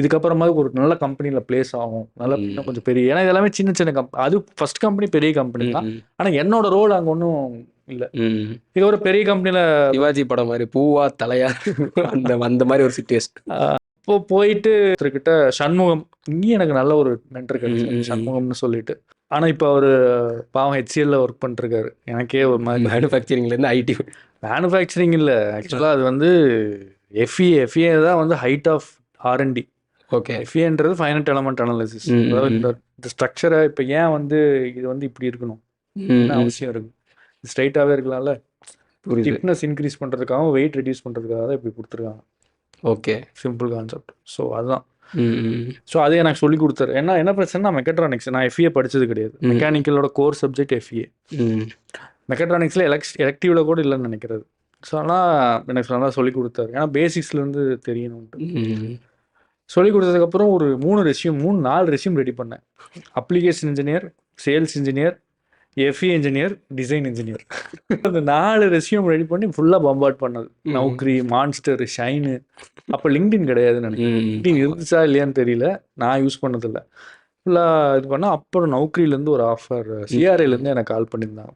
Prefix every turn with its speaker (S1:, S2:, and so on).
S1: இதுக்கப்புறமா ஒரு நல்ல கம்பெனியில் பிளேஸ் ஆகும். நல்ல கொஞ்சம் பெரிய ஏன்னா இது எல்லாமே சின்ன சின்ன கம்பெனி அது ஃபர்ஸ்ட் கம்பெனி பெரிய கம்பெனி தான்.
S2: ம்,
S1: ஆனால் என்னோட ரோல் அங்கே ஒன்றும் இல்லை. இது ஒரு பெரிய கம்பெனியில்
S2: சிவாஜி படம் மாதிரி பூவா தலையா அந்த அந்த மாதிரி ஒரு சுச்சுவேஷன்
S1: இப்போ போயிட்டு ஒருத்தர்கிட்ட சண்முகம் இங்கேயும் எனக்கு நல்ல ஒரு மென்டர்
S2: ம்.
S1: சண்முகம்னு சொல்லிட்டு. ஆனால் இப்போ அவர் பாவம் ஹெச்சிஎல்ல ஒர்க் பண்ணிருக்காரு எனக்கே ஒரு மாதிரி.
S2: மேனுஃபேக்சரிங்ல இருந்து ஐடி
S1: மேனுஃபேக்சரிங் இல்லை. ஆக்சுவலாக அது வந்து E எஃப்இஏ எஃப்இஏ தான் வந்து ஹைட் ஆஃப் ஆர்என்டி
S2: ஓகே
S1: எஃப்இஏன்றது ஃபைனட் எலமெண்ட் அனாலிசிஸ் அதாவது. இந்த ஸ்ட்ரக்சரை இப்போ ஏன் வந்து இது வந்து இப்படி இருக்கணும்? அவசியம் இருக்கு? ஸ்ட்ரைட்டாகவே இருக்கலாம்ல? ஸ்டிப்னஸ் இன்க்ரீஸ் பண்ணுறதுக்காகவும் வெயிட் ரெடியூஸ் பண்ணுறதுக்காக தான் இப்படி கொடுத்துருக்காங்க.
S2: ஓகே
S1: சிம்பிள் கான்செப்ட் ஸோ அதுதான். ஸோ அது எனக்கு சொல்லி கொடுத்தாரு ஏன்னா என்ன பிரச்சனை மெக்கட்ரானிக்ஸ் நான் எஃப்ஏ படிச்சது கிடையாது.
S2: ம்.
S1: மெக்கானிக்கலோட கோர் சப்ஜெக்ட் எஃப்ஏ. மெக்கட்ரானிக்ஸில் எலக்ஸ் எலக்டிவ்ல கூட இல்லைன்னு நினைக்கிறது. ஸோ ஆனால் எனக்கு நல்லா சொல்லி கொடுத்தாரு. ஏன்னா பேசிக்ஸ்லேருந்து தெரியணும்ட்டு. சொல்லி கொடுத்ததுக்கப்புறம் ஒரு மூணு ரெஷ்யூம் மூணு நாலு ரெஷ்யூம் ரெடி பண்ணேன். Application engineer sales engineer FE engineer design engineer அந்த நாலு ரெஷ்யூம் ரெடி பண்ணி ஃபுல்லாக பம்பார்ட் பண்ணது. நௌக்ரி மான்ஸ்டர் ஷைனு அப்போ லிங்க்டின் கிடையாதுன்னு நினைக்கிறேன். லிங்க்டின் இருந்துச்சா இல்லையான்னு தெரியல. நான் யூஸ் பண்ணதில்ல. ஃபுல்லாக இது பண்ணால் அப்புறம் நௌக்ரிலேருந்து ஒரு ஆஃபர் சிஆர்ஐலேருந்து எனக்கு கால் பண்ணியிருந்தாங்க.